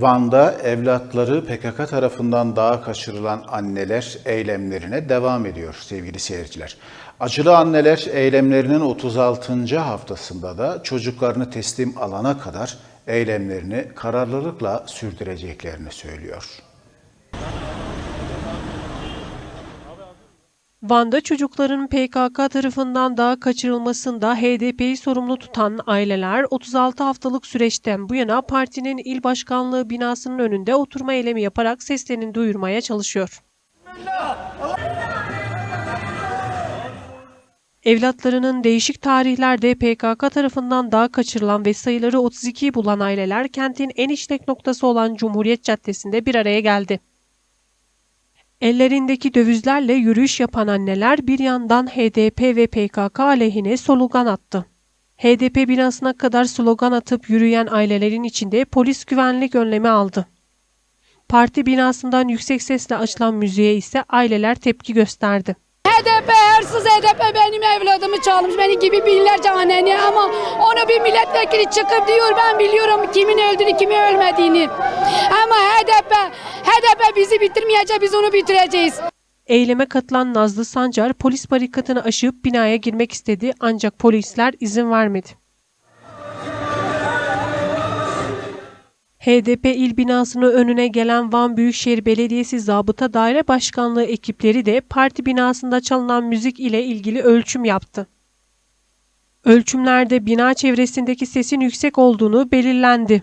Van'da evlatları PKK tarafından dağa kaçırılan anneler eylemlerine devam ediyor sevgili seyirciler. Acılı anneler eylemlerinin 36. haftasında da çocuklarını teslim alana kadar eylemlerini kararlılıkla sürdüreceklerini söylüyor. Van'da çocukların PKK tarafından dağa kaçırılmasında HDP'yi sorumlu tutan aileler 36 haftalık süreçten bu yana partinin il başkanlığı binasının önünde oturma eylemi yaparak seslerini duyurmaya çalışıyor. Evlatlarının değişik tarihlerde PKK tarafından dağa kaçırılan ve sayıları 32'yi bulan aileler kentin en işlek noktası olan Cumhuriyet Caddesi'nde bir araya geldi. Ellerindeki dövizlerle yürüyüş yapan anneler bir yandan HDP ve PKK aleyhine slogan attı. HDP binasına kadar slogan atıp yürüyen ailelerin içinde polis güvenlik önlemi aldı. Parti binasından yüksek sesle açılan müziğe ise aileler tepki gösterdi. HDP hırsız HDP benim evladımı çalmış beni gibi binlerce anneni ama onu bir milletvekili çıkıp diyor ben biliyorum kimin öldüğünü kimin ölmediğini. Ama HDP bizi bitirmeyecek biz onu bitireceğiz. Eyleme katılan Nazlı Sancar polis barikatını aşıp binaya girmek istedi ancak polisler izin vermedi. HDP il binasının önüne gelen Van Büyükşehir Belediyesi Zabıta Daire Başkanlığı ekipleri de parti binasında çalınan müzik ile ilgili ölçüm yaptı. Ölçümlerde bina çevresindeki sesin yüksek olduğunu belirlendi.